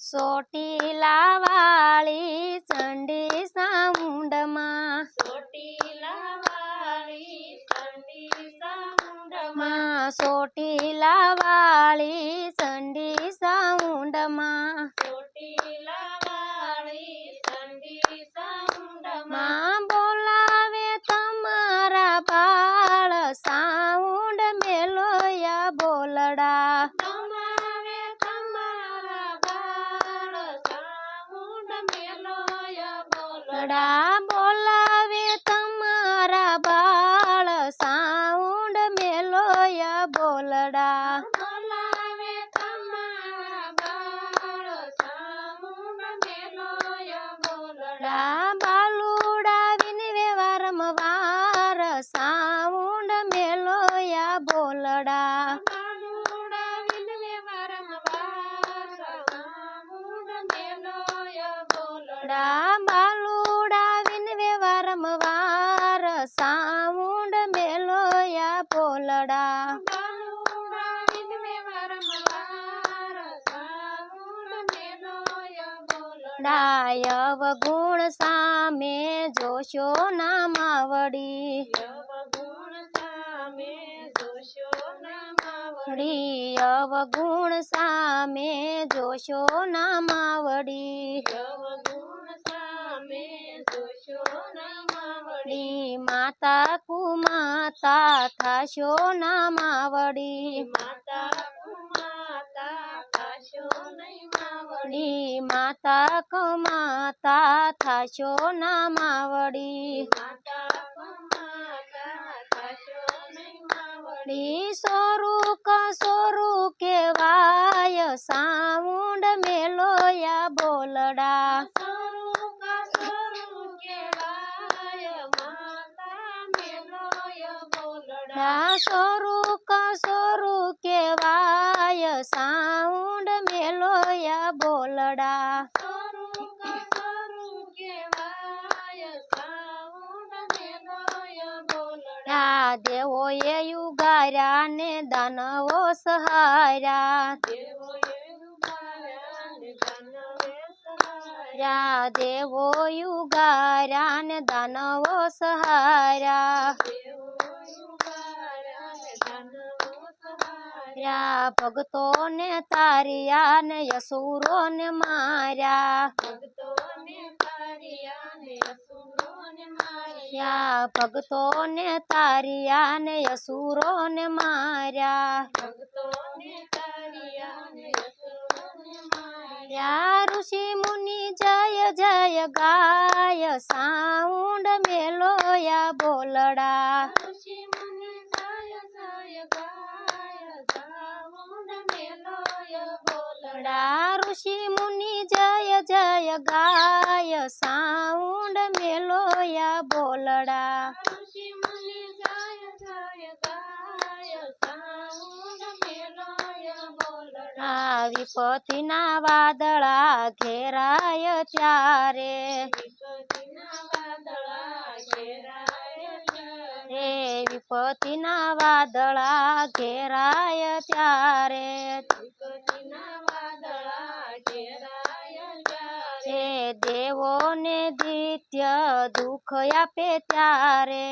સોટીલા લાવાળી ચંડી સામુંડમાં. સોટી લાવાળી ચંડી સામુંડમાં. સોટી લાવાળી વાળી ચંડી સામુંડમાં. સોટી લાવાળી ચંડી સામુંડમાં. બોલાવે તમારા બાળ સાઉન્ડ મેલોયા બોલડા તમારે તમારા બાળ સામુંડ મેલોય બોલડા બોલાવે તમારા બાળ. સાઉન્ડ મેલોયા બોલડા. બોલાવે તમારા બાળ. સામુંડ મેલોય બોલડા. બાલુડા વિનવે સાઉન્ડ મેલોયા બાલુડા વિનવે વારંવાર સામુંડ મેલોય બોલડા ડા બાલુડા વિનવે વારંવાર સાઉન્ડ મેલોયા બોલડા બાલુડા વિનવે વારંવાર સામુંડ મેલોય બોલડા ડાયવ ગુણ સામે જોશો ના માવડી વડી અવગુણ સામે જોશો ના માવડી માતા કુમાતા થશો ના માવડી માતા માવડી વડી માતા કમાતા થાશો ના માવડી માવડી વડી સોરું કેવાય સાઉન્ડ મેલોયા બોલડા સરું કસરું કેવાય માતા મેલોય બોલડા ડા સોરું કસોરું કસરું કેવાય સાઉન્ડ મેલોય બોલડા. ડા દેવોએ યુગાર્યા ને દાનવો સહાર્યા. દેવો યુગાર્યા ને દાનવો સહાર્યા દેવો ઉગાર્યા ને દાનવો રા ભક્તોને તારિયા ને યસુરો ને માર્યા. માર્યા ભક્તોને તાર્યા ને યસુરો ને માર્યા. માર્યા ઋષિ મુનિ જય જય ગાય સાઉન્ડ મેલોયા બોલડા ઋષિ મુનિ ગાય ગાય ગાય સાઉન્ડ મેલોય બોલડા ડા ઋષિ મુનિ જય જય ગાય સાઉન્ડ મેલોયા બોલડા. વિપતિના વાદળા ઘેરાય ત્યારે. રે વિપતિના વાદળા ઘેરાય ત્યારે વિપતિના વાદળા ઘેરાય ત્યારે રે દેવોને દિત્ય દુઃખ આપે ત્યારે.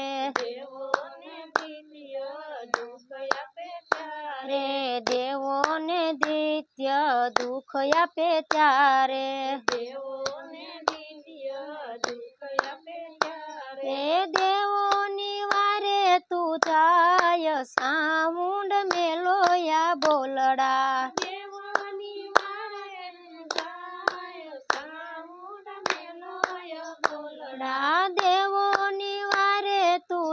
રે દેવોને દિત્ય દુઃખ આપે ત્યારે. દેવોને દિવ્ય દુઃખ આપે ત્યારે. રે દેવોની વારે તું જાય સાઉન્ડ મેલોયા બોલડા દેવોની વારે જાય સાઉન્ડ મેલોય બોલડા ડા દેવોની વારે તું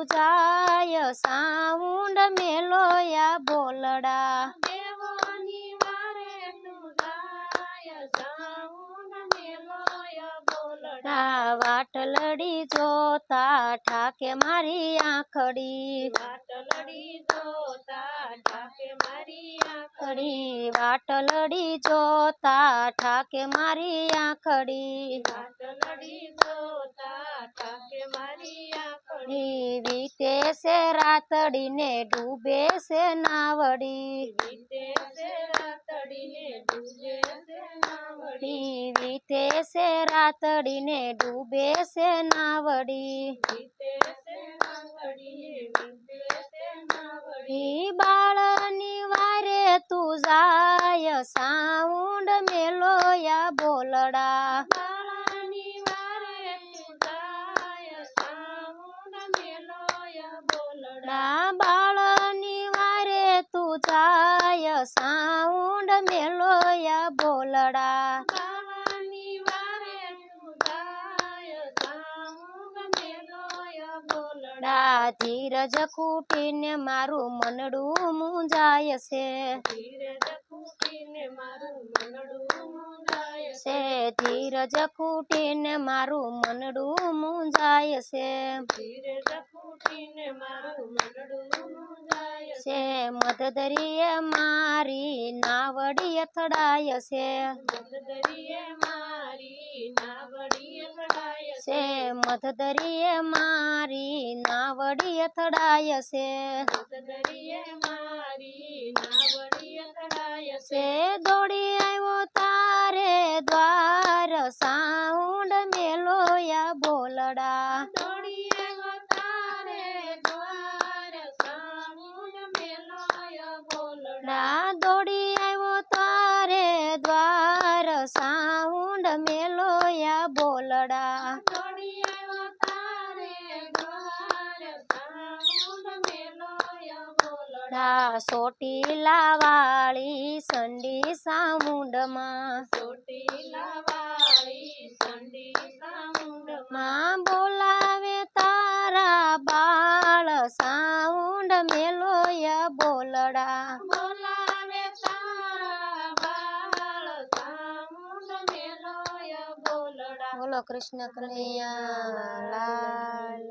જાય સાઉન્ડ મેલોયા બોલડા? દેવોની વારે તું જાય સાઉન્ડ મેલોય બોલડા? વાટલડી જોતા ઠાકે મારી આંખડી. વાટલડી જોતા ઠાકે મારી આંખડી આંખડી વાટલડી જોતા ઠાકે મારી આંખડી વાટલડી જોતા ઠાકે મારી આંખડી ઈ વીતે છે રાતડીને ડૂબે છે નાવડી વીતે છે રાતડીને ડૂબે છે નાવડી નાવડી વીતે છે રાતડીને ડૂબે છે નાવડી વીતે છે નાવડી વીતે છે નાવડી ઈ બાળની વારે તું જાય સાઉન્ડ મેલોયા બોલડા. બાળાની વારે તું જાય સાઉન્ડ મેલોયા બોલડા ના બાળની વારે તું જાય સાઉન્ડ મેલોયા બોલડા બાળાની વારે તું જાય સાઉન્ડ મેલોય બોલડા ડા ધીરજ ખૂટીને મારું મનડું મૂંઝાય છે. ધીરજ ખૂટીને મારું મનડું મુંજાય છે. ધીરજ ખૂટીને મારું મનડું મૂંઝાય છે. ધીરજ ખૂટીને મારું મનડું મુંજાય છે મધદરીએ મારી નાવડી અથડાય છે. મધદરીએ મારી નાવડી અથડાય છે મધદરીએ મારી નાવડી અથડાય છે. મારી નાવડી અથડાય છે. દોડી આવ્યો તારે દ્વાર સાઉન્ડ મેલોયા બોલડા દોડી આવ્યો તારે દ્વાર સાઉન્ડ મેલોય બોલડા ના દોડી આવ્યો તારે દ્વાર સાઉન્ડ મેલોયા બોલડા દોડી આવ્યો તારે દ્વાર સાઉન્ડ મેલોય ડા સોટીલા વાળી સંડી સામુંડમાં. સોટીલા વાળી સંડી સામુંડમાં બોલાવે તારા બાળ, સાઉન્ડ મેલોયા બોલડા. બોલાવે તારા બાળ સાઉન્ડ મેલોય બોલડા બોલો કૃષ્ણ કનૈયા, લાલ